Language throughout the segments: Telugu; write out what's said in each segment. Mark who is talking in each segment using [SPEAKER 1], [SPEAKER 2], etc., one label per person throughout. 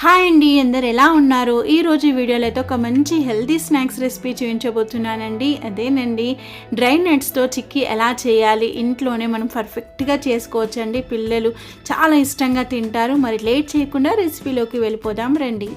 [SPEAKER 1] హాయ్ అండి అందరు ఎలా ఉన్నారు? ఈరోజు ఈ వీడియోలో అయితే ఒక మంచి హెల్తీ స్నాక్స్ రెసిపీ చూపించబోతున్నానండి. అదేనండి డ్రై నట్స్తో చిక్కీ ఎలా చేయాలి ఇంట్లోనే మనం పర్ఫెక్ట్గా చేసుకోవచ్చండి. పిల్లలు చాలా ఇష్టంగా తింటారు. మరి లేట్ చేయకుండా రెసిపీలోకి వెళ్ళిపోదాం రండి.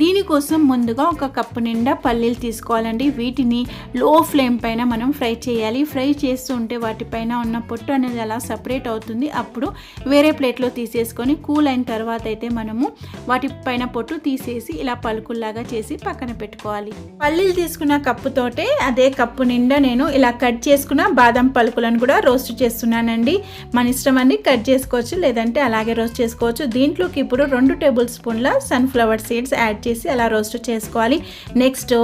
[SPEAKER 1] దీనికోసం ముందుగా ఒక కప్పు నిండా పల్లీలు తీసుకోవాలండి. వీటిని లో ఫ్లేమ్ పైన మనం ఫ్రై చేయాలి. ఫ్రై చేస్తూ ఉంటే వాటిపైన ఉన్న పొట్టు అనేది అలా సపరేట్ అవుతుంది. అప్పుడు వేరే ప్లేట్లో తీసేసుకొని కూల్ అయిన తర్వాత అయితే మనము వాటిపైన పొట్టు తీసేసి ఇలా పలుకుల్లాగా చేసి పక్కన పెట్టుకోవాలి. పల్లీలు తీసుకున్న కప్పుతోటే అదే కప్పు నిండా నేను ఇలా కట్ చేసుకున్న బాదం పలుకులను కూడా రోస్ట్ చేస్తున్నానండి. మన ఇష్టం అన్ని కట్ చేసుకోవచ్చు లేదంటే అలాగే రోస్ట్ చేసుకోవచ్చు. దీంట్లోకి ఇప్పుడు రెండు టేబుల్ స్పూన్ల సన్ఫ్లవర్ సీడ్స్ యాడ్ చేసి అలా రోస్ట్ చేసుకోవాలి. Next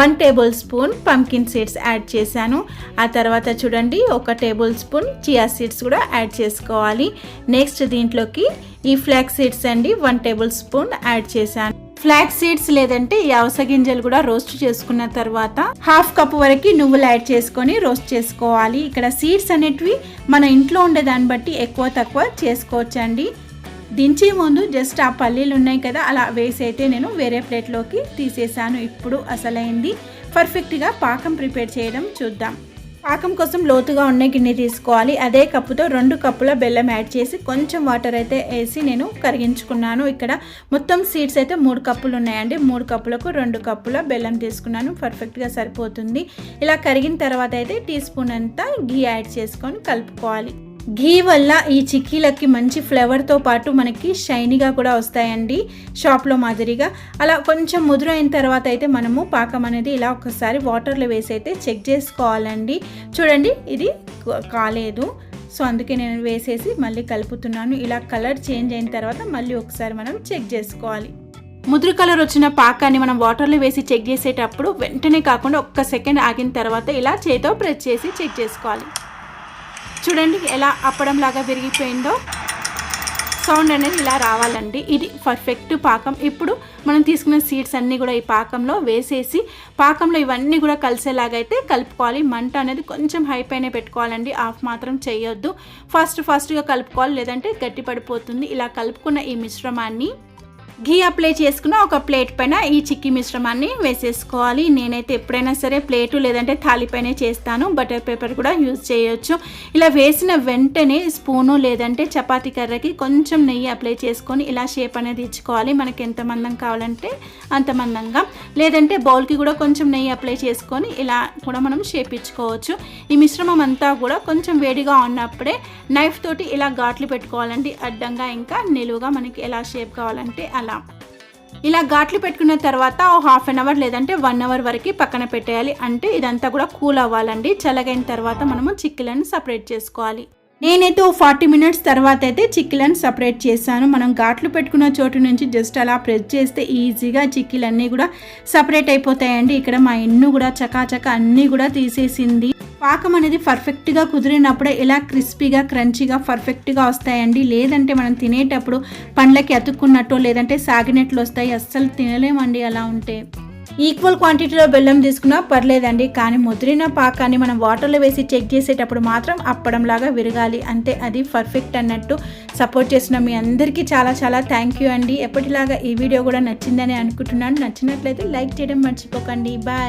[SPEAKER 1] one tablespoon pumpkin seeds add చేశాను. ఆ తర్వాత చూడండి ఒక టేబుల్ స్పూన్ చియా సీడ్స్ కూడా యాడ్ చేసుకోవాలి. నెక్స్ట్ దీంట్లోకి ఈ ఫ్లాక్ సీడ్స్ అండి వన్ టేబుల్ స్పూన్ యాడ్ చేశాను. ఫ్లాక్ సీడ్స్ లేదంటే ఈ అవస గింజలు కూడా రోస్ట్ చేసుకున్న తర్వాత హాఫ్ కప్ వరకు నువ్వులు యాడ్ చేసుకొని రోస్ట్ చేసుకోవాలి. ఇక్కడ సీడ్స్ అనేటివి మన ఇంట్లో ఉండే దాన్ని బట్టి ఎక్కువ తక్కువ చేసుకోవచ్చండి. దించే ముందు జస్ట్ ఆ పల్లీలు ఉన్నాయి కదా అలా వేసి అయితే నేను వేరే ప్లేట్లోకి తీసేసాను. ఇప్పుడు అసలైంది. పర్ఫెక్ట్గా పాకం ప్రిపేర్ చేయడం చూద్దాం. పాకం కోసం లోతుగా ఉన్న గిన్నె తీసుకోవాలి. అదే కప్పుతో రెండు కప్పుల బెల్లం యాడ్ చేసి కొంచెం వాటర్ అయితే వేసి నేను కరిగించుకున్నాను. ఇక్కడ మొత్తం సీడ్స్ అయితే మూడు కప్పులు ఉన్నాయండి. మూడు కప్పులకు రెండు కప్పుల బెల్లం తీసుకున్నాను. పర్ఫెక్ట్గా సరిపోతుంది. ఇలా కరిగిన తర్వాత అయితే టీ స్పూన్ అంతా ఘీ యాడ్ చేసుకొని కలుపుకోవాలి. ఘీ వల్ల ఈ చిక్కీలకి మంచి ఫ్లేవర్తో పాటు మనకి షైనీగా కూడా వస్తాయండి షాప్లో మాదిరిగా. అలా కొంచెం ముదురు అయిన తర్వాత అయితే మనము పాకం అనేది ఇలా ఒకసారి వాటర్లో వేసి అయితే చెక్ చేసుకోవాలండి. చూడండి ఇది కాలేదు. సో అందుకే నేను వేసేసి మళ్ళీ కలుపుతున్నాను. ఇలా కలర్ చేంజ్ అయిన తర్వాత మళ్ళీ ఒకసారి మనం చెక్ చేసుకోవాలి. ముదురు కలర్ వచ్చిన పాకాన్ని మనం వాటర్లో వేసి చెక్ చేసేటప్పుడు వెంటనే కాకుండా ఒక్క సెకండ్ ఆగిన తర్వాత ఇలా చేతో ప్రెస్ చేసి చెక్ చేసుకోవాలి. చూడండి ఎలా అప్పడం లాగా విరిగిపోయిందో. సౌండ్ అనేది ఇలా రావాలండి. ఇది పర్ఫెక్ట్ పాకం. ఇప్పుడు మనం తీసుకున్న సీడ్స్ అన్నీ కూడా ఈ పాకంలో వేసేసి పాకంలో ఇవన్నీ కూడా కలిసేలాగా అయితే కలుపుకోవాలి. మంట అనేది కొంచెం హై పైన పెట్టుకోవాలండి. ఆఫ్ మాత్రం చేయొద్దు. ఫస్ట్ ఫాస్ట్గా కలుపుకోవాలి. లేదంటే గట్టి పడిపోతుంది ఇలా కలుపుకున్న ఈ మిశ్రమాన్ని ఘీ అప్లై చేసుకున్న ఒక ప్లేట్ పైన ఈ చిక్కీ మిశ్రమాన్ని వేసేసుకోవాలి. నేనైతే ఎప్పుడైనా సరే ప్లేటు లేదంటే థాలిపైనే చేస్తాను. బటర్ పేపర్ కూడా యూజ్ చేయొచ్చు. ఇలా వేసిన వెంటనే స్పూను లేదంటే చపాతీ కర్రకి కొంచెం నెయ్యి అప్లై చేసుకొని ఇలా షేప్ అనేది ఇచ్చుకోవాలి. మనకి ఎంత మందం కావాలంటే అంత మందంగా. లేదంటే బౌల్కి కూడా కొంచెం నెయ్యి అప్లై చేసుకొని ఇలా కూడా మనం షేప్ ఇచ్చుకోవచ్చు. ఈ మిశ్రమం అంతా కూడా కొంచెం వేడిగా ఉన్నప్పుడే నైఫ్ తోటి ఇలా ఘాట్లు పెట్టుకోవాలండి. అడ్డంగా ఇంకా నిలువుగా మనకి ఎలా షేప్ కావాలంటే అలా ఇలా ఘాట్లు పెట్టుకున్న తర్వాత ఓ హాఫ్ అన్ అవర్ లేదంటే వన్ అవర్ వరకు పక్కన పెట్టేయాలి. అంటే ఇదంతా కూడా కూల్ అవ్వాలండి. చల్లగైన తర్వాత మనము చిక్కులను సపరేట్ చేసుకోవాలి. నేనైతే ఓ ఫార్టీ మినిట్స్ తర్వాత అయితే చిక్కిలను సపరేట్ చేశాను. మనం ఘాట్లు పెట్టుకున్న చోటు నుంచి జస్ట్ అలా ప్రెస్ చేస్తే ఈజీగా చిక్కిలన్నీ కూడా సపరేట్ అయిపోతాయండి. ఇక్కడ మా ఇన్ను కూడా చకాచక అన్నీ కూడా తీసేసింది. పాకం అనేది పర్ఫెక్ట్గా కుదిరినప్పుడే ఇలా క్రిస్పీగా క్రంచీగా పర్ఫెక్ట్గా వస్తాయండి. లేదంటే మనం తినేటప్పుడు పండ్లకి అతుక్కున్నట్టు లేదంటే సాగినట్లు వస్తాయి. అస్సలు తినలేమండి అలా ఉంటే. ఈక్వల్ క్వాంటిటీలో బెల్లం తీసుకున్నా పర్లేదండి. కానీ ముదిరిన పాకాన్ని మనం వాటర్లో వేసి చెక్ చేసేటప్పుడు మాత్రం అప్పడంలాగా విరగాలి. అంతే అది పర్ఫెక్ట్ అన్నట్టు సపోర్ట్ చేసిన మీ అందరికీ చాలా చాలా థ్యాంక్ యూ అండి. ఎప్పటిలాగా ఈ వీడియో కూడా నచ్చిందని అనుకుంటున్నాను. నచ్చినట్లయితే లైక్ చేయడం మర్చిపోకండి. బాయ్.